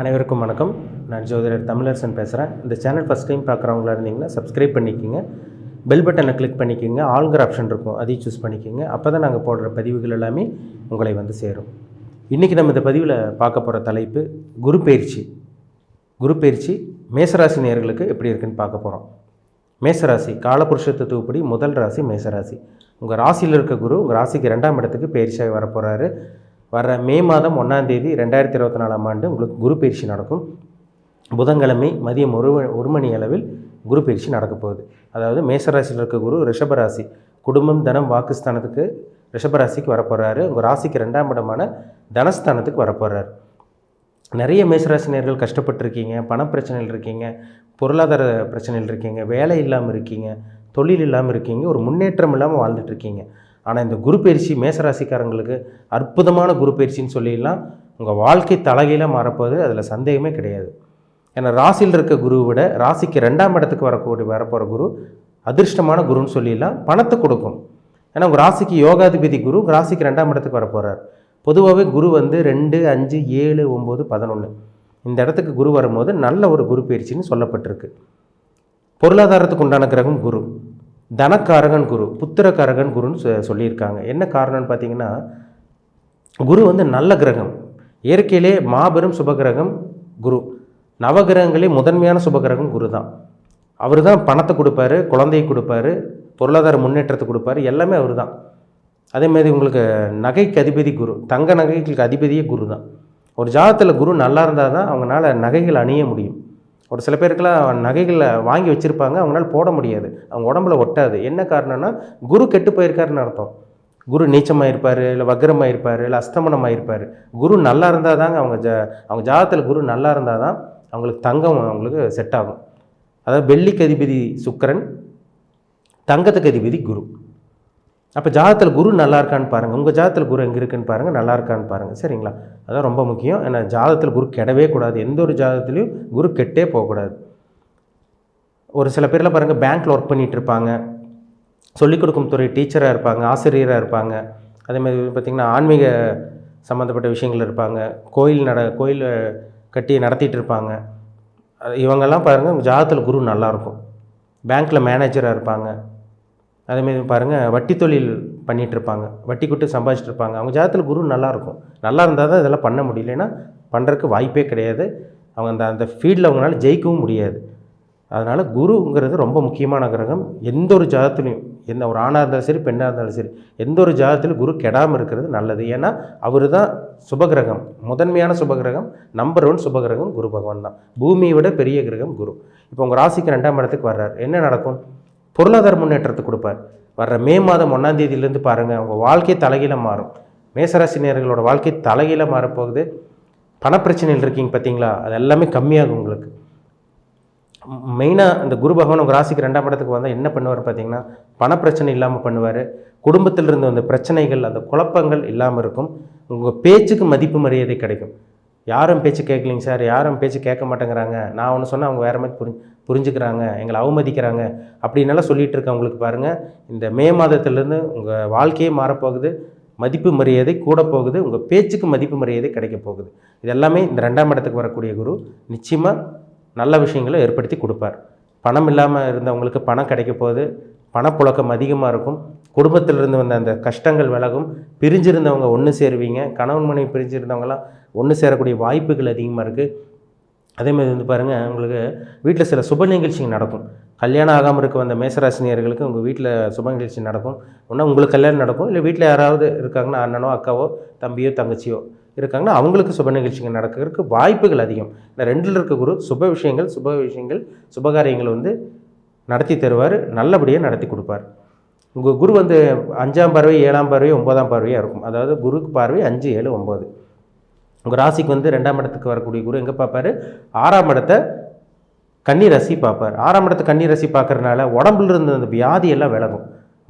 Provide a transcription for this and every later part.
அனைவருக்கும் வணக்கம். நான் ஜோதிடர் தமிழரசன் பேசுகிறேன் இந்த சேனல் ஃபஸ்ட் டைம் பார்க்குறவங்களா இருந்தீங்கன்னா சப்ஸ்கிரைப் பண்ணிக்கோங்க. பெல் பட்டனை கிளிக் பண்ணிக்கோங்க. ஆல்கர் ஆப்ஷன் இருக்கும். அதையும் சூஸ் பண்ணிக்கோங்க. அப்போ தான் நாங்கள் போடுற பதிவுகள் எல்லாமே உங்களை வந்து சேரும். இன்றைக்கி நம்ம இந்த பதிவில் பார்க்க போகிற தலைப்பு குரு பயிற்சி. குரு பயிற்சி மேசராசி நேர்களுக்கு எப்படி இருக்குன்னு பார்க்க போகிறோம் மேசராசி காலபுருஷ தத்துவப்படி முதல் ராசி மேசராசி. உங்கள் ராசியில் இருக்க குரு உங்கள் ராசிக்கு ரெண்டாம் இடத்துக்கு பயிற்சியாக வரப்போகிறாரு வர மே மாதம் ஒன்றாந்தேதி ரெண்டாயிரத்தி இருபத்தி நாலாம் ஆண்டு உங்களுக்கு குரு பயிற்சி நடக்கும். புதன்கிழமை மதியம் ஒரு ஒரு மணி அளவில் குரு பயிற்சி நடக்க போகுது. அதாவது மேசராசியில் இருக்க குரு ரிஷபராசி குடும்பம் தனம் வாக்குஸ்தானத்துக்கு ரிஷபராசிக்கு வரப்போகிறாரு உங்கள் ராசிக்கு ரெண்டாம் இடமான தனஸ்தானத்துக்கு வரப்போகிறாரு நிறைய மேசராசினியர்கள் கஷ்டப்பட்டுருக்கீங்க பணப்பிரச்சனையில் இருக்கீங்க பொருளாதார பிரச்சனையில் இருக்கீங்க வேலை இல்லாமல் இருக்கீங்க தொழில் இல்லாமல் இருக்கீங்க ஒரு முன்னேற்றம் இல்லாமல் வாழ்ந்துட்டு இருக்கீங்க. ஆனால் இந்த குரு பயிற்சி மேசராசிக்காரங்களுக்கு அற்புதமான குரு பயிற்சின்னு சொல்லிடலாம். உங்கள் வாழ்க்கை தலைகீழாக மாறப்போகுது அதில் சந்தேகமே கிடையாது. ஏன்னா ராசியில் இருக்க குருவை விட ராசிக்கு ரெண்டாம் இடத்துக்கு வரக்கூடிய வரப்போகிற குரு அதிர்ஷ்டமான குருன்னு சொல்லிடலாம். பணத்தை கொடுக்கும். ஏன்னா உங்கள் ராசிக்கு யோகாதிபதி குரு ராசிக்கு ரெண்டாம் இடத்துக்கு வரப்போகிறார் பொதுவாகவே குரு வந்து ரெண்டு அஞ்சு ஏழு ஒம்பது பதினொன்று இந்த இடத்துக்கு குரு வரும்போது நல்ல ஒரு குரு பயிற்சின்னு சொல்லப்பட்டிருக்கு. பொருளாதாரத்துக்கு உண்டான கிரகம் குரு. தனக்காரகன் குரு புத்திரக்காரகன் குருன்னு சொ- சொல்லியிருக்காங்க. என்ன காரணம்னு பார்த்தீங்கன்னா குரு வந்து நல்ல கிரகம். இயற்கையிலே மாபெரும் சுபகிரகம் குரு. நவகிரகங்களே முதன்மையான சுபகிரகம் குரு தான். அவர் தான் பணத்தை கொடுப்பாரு குழந்தையை கொடுப்பாரு பொருளாதார முன்னேற்றத்தை கொடுப்பாரு எல்லாமே அவர் தான். அதே மாதிரி உங்களுக்கு நகைக்கு அதிபதி குரு தங்க நகைகளுக்கு அதிபதியே குரு தான். ஒரு ஜாதத்தில் குரு நல்லா இருந்தால் தான் அவங்களால நகைகள் அணிய முடியும். ஒரு சில பேருக்குலாம் நகைகளை வாங்கி வச்சுருப்பாங்க அவங்களால போட முடியாது. அவங்க உடம்புல ஒட்டாது. என்ன காரணம்னா குரு கெட்டு போயிருக்காருன்னு அர்த்தம். குரு நீச்சமாக இருப்பார் இல்லை வக்ரமாக இருப்பார் இல்லை அஸ்தமனமாக இருப்பார் குரு நல்லா இருந்தால் தாங்க அவங்க ஜா அவங்க ஜாதத்தில் குரு நல்லா இருந்தால் தான் அவங்களுக்கு தங்கம் அவங்களுக்கு செட் ஆகும். அதாவது வெள்ளிக்கு அதிபதி சுக்கிரன் தங்கத்துக்கு அதிபதி குரு. அப்போ ஜாதத்தில் குரு நல்லா இருக்கான்னு பாருங்கள் உங்கள் ஜாதத்தில் குரு எங்கே இருக்குன்னு பாருங்கள் நல்லா இருக்கான்னு பாருங்கள் சரிங்களா? அதான் ரொம்ப முக்கியம். ஏன்னா ஜாதகத்தில் குரு கெடவே கூடாது. எந்த ஒரு ஜாதகத்துலையும் குரு கெட்டே போகக்கூடாது. ஒரு சில பேரில் பாருங்கள் பேங்க்கில் ஒர்க் பண்ணிகிட்டு இருப்பாங்க சொல்லிக் கொடுக்கும் துறை டீச்சராக இருப்பாங்க ஆசிரியராக இருப்பாங்க. அதே மாதிரி பார்த்திங்கன்னா ஆன்மீக சம்மந்தப்பட்ட விஷயங்கள் இருப்பாங்க. கோயில் நட கோயில் கட்டி நடத்திட்டு இருப்பாங்க இவங்கெல்லாம் பாருங்கள் ஜாதத்தில் குரு நல்லாயிருக்கும் பேங்க்கில் மேனேஜராக இருப்பாங்க. அதேமாரி பாருங்கள் வட்டி தொழில் பண்ணிகிட்ருப்பாங்க வட்டி கொட்டு சம்பாதிச்சிட்டு இருப்பாங்க அவங்க ஜாதத்தில் குரு நல்லாயிருக்கும் நல்லா இருந்தால் தான் இதெல்லாம் பண்ண முடியலன்னா பண்ணுறதுக்கு வாய்ப்பே கிடையாது. அவங்க அந்த அந்த ஃபீல்டில் அவங்களால ஜெயிக்கவும் முடியாது. அதனால் குருங்கிறது ரொம்ப முக்கியமான கிரகம். எந்த ஒரு ஜாதத்துலையும் எந்த ஒரு ஆணாக இருந்தாலும் சரி பெண்ணாக இருந்தாலும் சரி எந்த ஒரு ஜாதத்திலும் குரு கெடாமல் இருக்கிறது நல்லது. ஏன்னா அவர் தான் சுபகிரகம். முதன்மையான சுபகிரகம் நம்பர் ஒன் சுபகிரகம் குரு பகவான் தான். பூமியை விட பெரிய கிரகம் குரு. இப்போ உங்கள் ராசிக்கு ரெண்டாம் இடத்துக்கு வர்றார். என்ன நடக்கும்? பொருளாதார முன்னேற்றத்தை கொடுப்பார். வர்ற மே மாதம் ஒன்றாம் தேதியிலேருந்து பாருங்கள் உங்கள் வாழ்க்கை தலைகீழ மாறும். மேசராசினியர்களோட வாழ்க்கை தலைகீழ மாறப்போகுது. பணப்பிரச்சனையில் இருக்கீங்க பார்த்தீங்களா அது எல்லாமே கம்மியாகும் உங்களுக்கு. மெயினாக இந்த குரு பகவான் உங்கள் ராசிக்கு ரெண்டாம் இடத்துக்கு வந்தால் என்ன பண்ணுவார் பார்த்தீங்கன்னா பணப்பிரச்சனை இல்லாமல் பண்ணுவார். குடும்பத்தில் இருந்து அந்த பிரச்சனைகள் அந்த குழப்பங்கள் இல்லாமல் இருக்கும். உங்கள் பேச்சுக்கு மதிப்பு மரியாதை கிடைக்கும். யாரும் பேச்சு கேட்கலைங்க சார் யாரும் பேச்சு கேட்க மாட்டேங்கிறாங்க. நான் ஒன்று சொன்னால் அவங்க வேறு மாதிரி புரிஞ்சு புரிஞ்சுக்கிறாங்க எங்களை அவமதிக்கிறாங்க அப்படின்னெல்லாம் சொல்லிகிட்டு இருக்கவங்களுக்கு பாருங்கள் இந்த மே மாதத்துலேருந்து உங்கள் வாழ்க்கையே மாறப்போகுது மதிப்பு மரியாதை கூட போகுது உங்கள் பேச்சுக்கு மதிப்பு மரியாதை கிடைக்க போகுது. இது எல்லாமே இந்த ரெண்டாம் இடத்துக்கு வரக்கூடிய குரு நிச்சயமாக நல்ல விஷயங்களை ஏற்படுத்தி கொடுப்பார். பணம் இல்லாமல் இருந்தவங்களுக்கு பணம் கிடைக்க போகுது பணப்புழக்கம் அதிகமாக இருக்கும் குடும்பத்தில் இருந்து வந்த அந்த கஷ்டங்கள் விலகும் பிரிஞ்சிருந்தவங்க ஒன்று சேருவீங்க கணவன் மனைவி பிரிஞ்சிருந்தவங்களாம் ஒன்று சேரக்கூடிய வாய்ப்புகள் அதிகமாக இருக்குது அதே மாதிரி வந்து பாருங்கள் உங்களுக்கு வீட்டில் சில சுப நிகழ்ச்சிகள் நடக்கும். கல்யாணம் ஆகாமல் இருக்க வந்த மேசராசினியர்களுக்கு உங்கள் வீட்டில் சுப நிகழ்ச்சி நடக்கும். ஒன்றா உங்களுக்கு கல்யாணம் நடக்கும் இல்லை வீட்டில் யாராவது இருக்காங்கன்னா அண்ணனோ அக்காவோ தம்பியோ தங்கச்சியோ இருக்காங்கன்னா அவங்களுக்கு சுப நிகழ்ச்சிகள் நடக்கிறதுக்கு வாய்ப்புகள் அதிகம். இந்த ரெண்டில் இருக்க குரு சுப விஷயங்கள் சுப விஷயங்கள் சுபகாரியங்கள் வந்து நடத்தி தருவார் நல்லபடியாக நடத்தி கொடுப்பார். உங்கள் குரு வந்து அஞ்சாம் பார்வை ஏழாம் பார்வை ஒன்பதாம் பார்வையாக இருக்கும். அதாவது குருக்கு பார்வை அஞ்சு ஏழு ஒம்பது உங்கள் ராசிக்கு வந்து ரெண்டாம் இடத்துக்கு வரக்கூடிய குரு எங்கே பார்ப்பாரு? ஆறாம் இடத்தை கன்னி ரசி பார்ப்பார். ஆறாம் இடத்தை கன்னி ரசி பார்க்கறனால உடம்புல இருந்த அந்த வியாதி எல்லாம் விலகும்.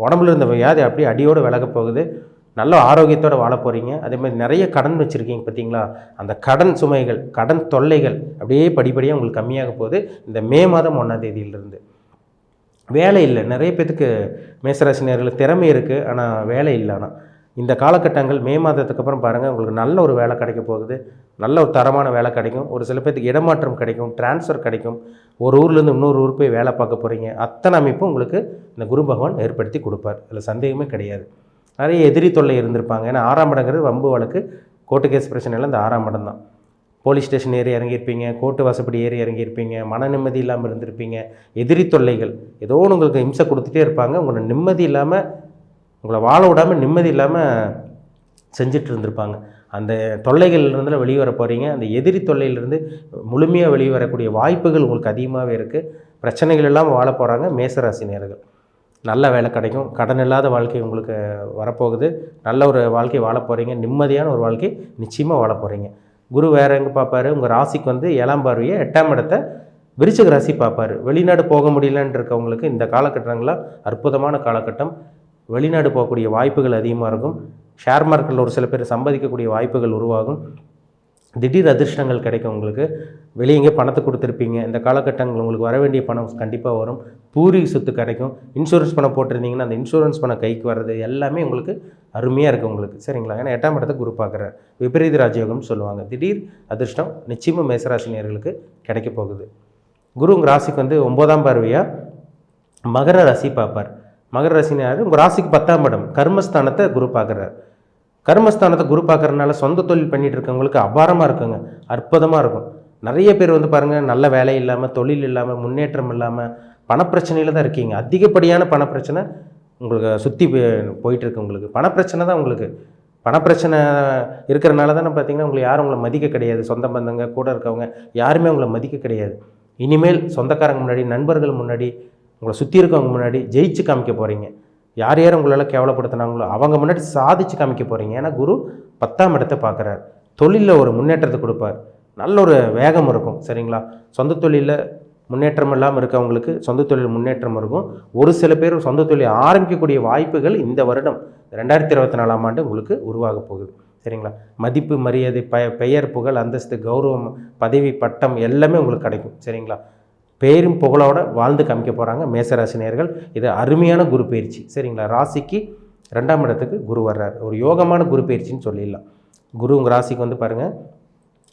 உடம்புல இருந்த வியாதி அப்படியே அடியோடு விலக போகுது. நல்ல ஆரோக்கியத்தோடு வாழ போகிறீங்க அதே மாதிரி நிறைய கடன் வச்சுருக்கீங்க பார்த்தீங்களா? அந்த கடன் சுமைகள் கடன் தொல்லைகள் அப்படியே படிப்படியாக உங்களுக்கு கம்மியாக போகுது. இந்த மே மாதம் ஒன்றாம் தேதியிலிருந்து. வேலை இல்லை. நிறைய பேத்துக்கு மேசராசினியர்களுக்கு திறமை இருக்குது ஆனால் வேலை இல்லை. ஆனால் இந்த காலகட்டங்கள் மே மாதத்துக்கு அப்புறம் பாருங்கள் உங்களுக்கு நல்ல ஒரு வேலை கிடைக்க போகுது. நல்ல ஒரு தரமான வேலை கிடைக்கும். ஒரு சில பேர்த்துக்கு இடமாற்றம் கிடைக்கும் டிரான்ஸ்ஃபர் கிடைக்கும். ஒரு ஊர்லேருந்து இன்னொரு ஊர் போய் வேலை பார்க்க போகிறீங்க அத்தனை அமைப்பும் உங்களுக்கு இந்த குரு பகவான் ஏற்படுத்தி கொடுப்பார். அதில் சந்தேகமே கிடையாது. நிறைய எதிரி தொல்லை இருந்திருப்பாங்க. ஏன்னா ஆறாம் இடங்கிறது வம்பு வழக்கு கோர்ட்டு கேஸ் பிரச்சனையில் இந்த ஆறாம் இடம் தான். போலீஸ் ஸ்டேஷன் ஏறி இறங்கியிருப்பீங்க கோர்ட்டு வாசப்படி ஏறி இறங்கியிருப்பீங்க மன நிம்மதி இல்லாமல் இருந்திருப்பீங்க. எதிரி தொல்லைகள் ஏதோ ஒன்று உங்களுக்கு இம்சை கொடுத்துட்டே இருப்பாங்க. உங்களோட நிம்மதி இல்லாமல் உங்களை வாழ விடாமல் நிம்மதி இல்லாமல் செஞ்சுட்டு இருந்திருப்பாங்க. அந்த தொல்லைகள்லேருந்து வெளியே வர போகிறீங்க அந்த எதிரி தொல்லையிலிருந்து முழுமையாக வெளியே வரக்கூடிய வாய்ப்புகள் உங்களுக்கு அதிகமாகவே இருக்குது பிரச்சனைகள் இல்லாமல் வாழ போகிறாங்க மேசராசி நேர்கள் நல்ல வேலை கிடைக்கும். கடன் இல்லாத வாழ்க்கை உங்களுக்கு வரப்போகுது. நல்ல ஒரு வாழ்க்கை வாழ போகிறீங்க நிம்மதியான ஒரு வாழ்க்கை நிச்சயமாக வாழ போகிறீங்க குரு வேறு எங்கே பார்ப்பாரு உங்கள் ராசிக்கு வந்து ஏழாம் பார்வையை எட்டாம் இடத்தை விருச்சிக ராசி பார்ப்பாரு வெளிநாடு போக முடியலன்னு இருக்கவங்களுக்கு இந்த காலகட்டங்களில் அற்புதமான காலகட்டம். வெளிநாடு போகக்கூடிய வாய்ப்புகள் அதிகமாக இருக்கும். ஷேர் மார்க்கெட்டில் ஒரு சில பேர் சம்பாதிக்கக்கூடிய வாய்ப்புகள் உருவாகும். திடீர் அதிர்ஷ்டங்கள் கிடைக்கும் உங்களுக்கு. வெளியே எங்கே பணத்தை கொடுத்துருப்பீங்க. இந்த காலகட்டங்கள் உங்களுக்கு வர வேண்டிய பணம் கண்டிப்பாக வரும். பூரி சொத்து கிடைக்கும். இன்சூரன்ஸ் பணம் போட்டிருந்தீங்கன்னா அந்த இன்சூரன்ஸ் பணம் கைக்கு வர்றது எல்லாமே உங்களுக்கு அருமையாக இருக்குது உங்களுக்கு. சரிங்களா? ஏன்னா எட்டாம் இடத்தை குரு பார்க்குறார். விபரீத ராஜயோகம்னு சொல்லுவாங்க. திடீர் அதிர்ஷ்டம் நிச்சயமாக மேசராசினியர்களுக்கு கிடைக்க போகுது. குரு உங்கள் ராசிக்கு வந்து ஒம்போதாம் பார்வையாக மகர ராசி பார்ப்பார். மகர ராசினார் உங்கள் ராசிக்கு பத்தாம் இடம். கர்மஸ்தானத்தை குரு பார்க்குறாரு. கர்மஸ்தானத்தை குரு பார்க்குறதுனால சொந்த தொழில் பண்ணிகிட்டு இருக்கவங்களுக்கு அபாரமாக இருக்குங்க. அற்புதமாக இருக்கும். நிறைய பேர் வந்து பாருங்கள் நல்ல வேலை இல்லாமல் தொழில் இல்லாமல் முன்னேற்றம் இல்லாமல் பணப்பிரச்சனையில் தான் இருக்கீங்க. அதிகப்படியான பணப்பிரச்சனை உங்களுக்கு சுற்றி போயிட்டுருக்கு உங்களுக்கு. பணப்பிரச்சனை தான் உங்களுக்கு. பணப்பிரச்சனை இருக்கிறனால தானே பார்த்தீங்கன்னா உங்களை யாரும் உங்களை மதிக்க கிடையாது. சொந்த பந்தங்க கூட இருக்கவங்க யாருமே உங்களை மதிக்க கிடையாது. இனிமேல் சொந்தக்காரங்க முன்னாடி நண்பர்கள் முன்னாடி உங்களை சுற்றி இருக்கவங்க முன்னாடி ஜெயிச்சு காமிக்க போகிறீங்க யார் யார் உங்களால் கேவலப்படுத்தினாங்களோ அவங்க முன்னாடி சாதிச்சு காமிக்க போகிறீங்க ஏன்னா குரு பத்தாம் இடத்தை பார்க்குறாரு. தொழிலில் ஒரு முன்னேற்றத்தை கொடுப்பார். நல்ல ஒரு வேகம் இருக்கும். சரிங்களா? சொந்த தொழிலில் முன்னேற்றம் இல்லாமல் இருக்கவங்களுக்கு சொந்த தொழில் முன்னேற்றம் இருக்கும். ஒரு சில பேர் சொந்த தொழில் ஆரம்பிக்கக்கூடிய வாய்ப்புகள் இந்த வருடம் ரெண்டாயிரத்தி இருபத்தி நாலாம் ஆண்டு உங்களுக்கு உருவாக போகுது. சரிங்களா? மதிப்பு மரியாதை ப பெயர் புகழ் அந்தஸ்து கௌரவம் பதவி பட்டம் எல்லாமே உங்களுக்கு கிடைக்கும். சரிங்களா? பேரும் புகழோட வாழ்ந்து காமிக்க போகிறாங்க மேசராசினியர்கள். இது அருமையான குரு பயிற்சி. சரிங்களா? ராசிக்கு ரெண்டாம் இடத்துக்கு குரு வர்றார். ஒரு யோகமான குரு பயிற்சின்னு சொல்லிடலாம். குரு உங்கள் ராசிக்கு வந்து பாருங்கள்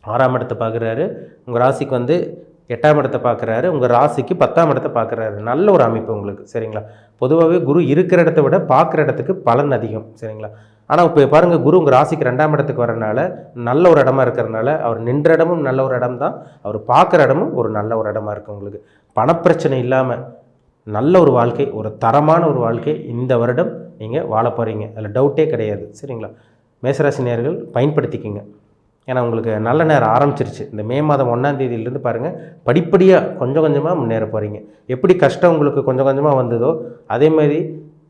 ஆறாம் இடத்தை பார்க்குறாரு. உங்கள் ராசிக்கு வந்து எட்டாம் இடத்தை பார்க்குறாரு. உங்கள் ராசிக்கு பத்தாம் இடத்தை பார்க்குறாரு. நல்ல ஒரு அமைப்பு உங்களுக்கு. சரிங்களா? பொதுவாகவே குரு இருக்கிற இடத்த விட பார்க்குற இடத்துக்கு பலன் அதிகம். சரிங்களா? ஆனால் இப்போ பாருங்கள் குரு உங்கள் ராசிக்கு ரெண்டாம் இடத்துக்கு வரனால நல்ல ஒரு இடமா இருக்கிறனால அவர் நின்ற இடமும் நல்ல ஒரு இடம் தான் அவர் பார்க்குற இடமும் ஒரு நல்ல ஒரு இடமா இருக்குது உங்களுக்கு. பணப்பிரச்சனை இல்லாமல் நல்ல ஒரு வாழ்க்கை ஒரு தரமான ஒரு வாழ்க்கை இந்த வருடம் நீங்கள் வாழ போகிறீங்க அதில் டவுட்டே கிடையாது. சரிங்களா? மேசராசி நேர்கள் பயன்படுத்திக்கிங்க. ஏன்னா உங்களுக்கு நல்ல நேரம் ஆரம்பிச்சிருச்சு. இந்த மே மாதம் ஒன்றாம் தேதியிலேருந்து பாருங்கள் படிப்படியாக கொஞ்சம் கொஞ்சமாக முன்னேற போகிறீங்க எப்படி கஷ்டம் உங்களுக்கு கொஞ்சம் கொஞ்சமாக வந்ததோ அதே மாதிரி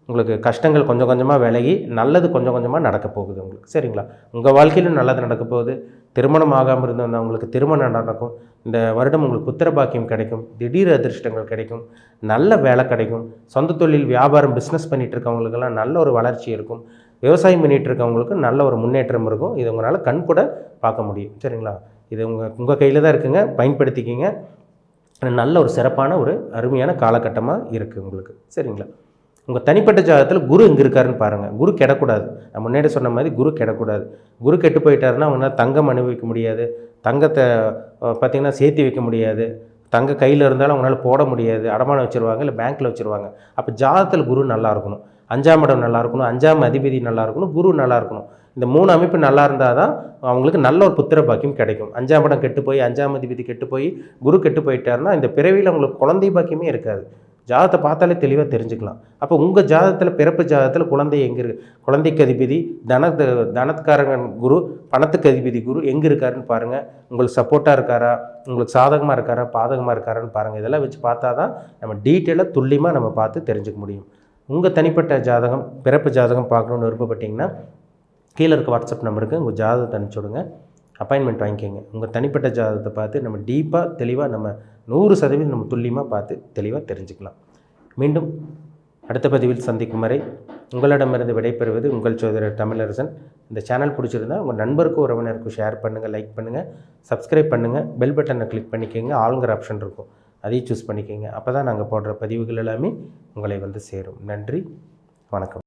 உங்களுக்கு கஷ்டங்கள் கொஞ்சம் கொஞ்சமாக விலகி நல்லது கொஞ்சம் கொஞ்சமாக நடக்க போகுது உங்களுக்கு. சரிங்களா? உங்கள் வாழ்க்கையிலும் நல்லது நடக்க போகுது. திருமணம் ஆகாமல் இருந்தவங்க உங்களுக்கு திருமணம் நடக்கும். இந்த வருடம் உங்களுக்கு புத்திர பாக்கியம் கிடைக்கும். திடீர் அதிர்ஷ்டங்கள் கிடைக்கும். நல்ல வேலை கிடைக்கும். சொந்த தொழில் வியாபாரம் பிஸ்னஸ் பண்ணிகிட்டு இருக்கவங்களுக்கெல்லாம் நல்ல ஒரு வளர்ச்சி இருக்கும். விவசாயம் பண்ணிகிட்டு இருக்கவங்களுக்கு நல்ல ஒரு முன்னேற்றம் இருக்கும். இது உங்களால் கண் கூட பார்க்க முடியும். சரிங்களா? இது உங்கள் உங்கள் கையில் தான் இருக்குங்க. பயன்படுத்திக்கிங்க. நல்ல ஒரு சிறப்பான ஒரு அருமையான காலகட்டமாக இருக்குது உங்களுக்கு. சரிங்களா? உங்கள் தனிப்பட்ட ஜாதகத்தில் குரு எங்கே இருக்காருன்னு பாருங்கள் குரு கெடக்கூடாது. நான் முன்னாடி சொன்ன மாதிரி குரு கெடக்கூடாது. குரு கெட்டு போயிட்டாருன்னா அவங்களால தங்கம் அனுபவிக்க முடியாது. தங்கத்தை பார்த்திங்கன்னா சேர்த்து வைக்க முடியாது. தங்க கையில் இருந்தாலும் அவங்களால போட முடியாது. அடமானம் வச்சுருவாங்க இல்லை பேங்க்கில் வச்சுருவாங்க. அப்போ ஜாதகத்தில் குரு நல்லா இருக்கணும். அஞ்சாம் இடம் நல்லா இருக்கணும். அஞ்சாம் அதிபதி நல்லா இருக்கணும். குரு நல்லா இருக்கணும். இந்த மூணு அமைப்பு நல்லா இருந்தால் தான் அவங்களுக்கு நல்ல ஒரு புத்திர பாக்கியம் கிடைக்கும். அஞ்சாம் இடம் கெட்டு போய் அஞ்சாம் அதிபதி கெட்டு போய் குரு கெட்டு போயிட்டாருன்னா இந்த பிறவியில் அவங்களுக்கு குழந்தை பாக்கியமே இருக்காது. ஜாதத்தை பார்த்தாலே தெளிவாக தெரிஞ்சுக்கலாம். அப்போ உங்கள் ஜாதகத்தில் பிறப்பு ஜாதகத்தில் குழந்தை எங்கே இருக்கு? குழந்தைக்கு அதிபதி தன தனத்காரங்கன் குரு பணத்துக்கு அதிபதி குரு எங்கே இருக்காருன்னு பாருங்கள் உங்களுக்கு சப்போர்ட்டாக இருக்காரா? உங்களுக்கு சாதகமாக இருக்காரா? பாதகமாக இருக்காரான்னு பாருங்கள் இதெல்லாம் வச்சு பார்த்தா தான் நம்ம டீட்டெயிலாக துல்லியமாக நம்ம பார்த்து தெரிஞ்சுக்க முடியும். உங்கள் தனிப்பட்ட ஜாதகம் பிறப்பு ஜாதகம் பார்க்கணுன்னு விருப்பப்பட்டீங்கன்னா கீழே இருக்க வாட்ஸ்அப் நம்பருக்கு உங்கள் ஜாதகத்தை அனுப்பிச்சி விடுங்க. அப்பாயின்மெண்ட் வாங்கிக்கோங்க. உங்கள் தனிப்பட்ட ஜாதகத்தை பார்த்து நம்ம டீப்பாக தெளிவாக நம்ம நூறு சதவீதம் நம்ம துல்லியமாக பார்த்து தெளிவாக தெரிஞ்சுக்கலாம். மீண்டும் அடுத்த பதிவில் சந்திக்கும் வரை உங்களிடமிருந்து விடைபெறுவது உங்கள் சோதரர் தமிழரசன். இந்த சேனல் பிடிச்சிருந்தா உங்கள் நண்பருக்கும் உறவினருக்கும் ஷேர் பண்ணுங்கள் லைக் பண்ணுங்கள் சப்ஸ்கிரைப் பண்ணுங்கள் பெல் பட்டனை கிளிக் பண்ணிக்கோங்க ஆளுங்கிற ஆப்ஷன் இருக்கும். அதையும் சூஸ் பண்ணிக்கோங்க. அப்போ தான் நாங்கள் போடுற பதிவுகள் எல்லாமே உங்களை வந்து சேரும். நன்றி வணக்கம்.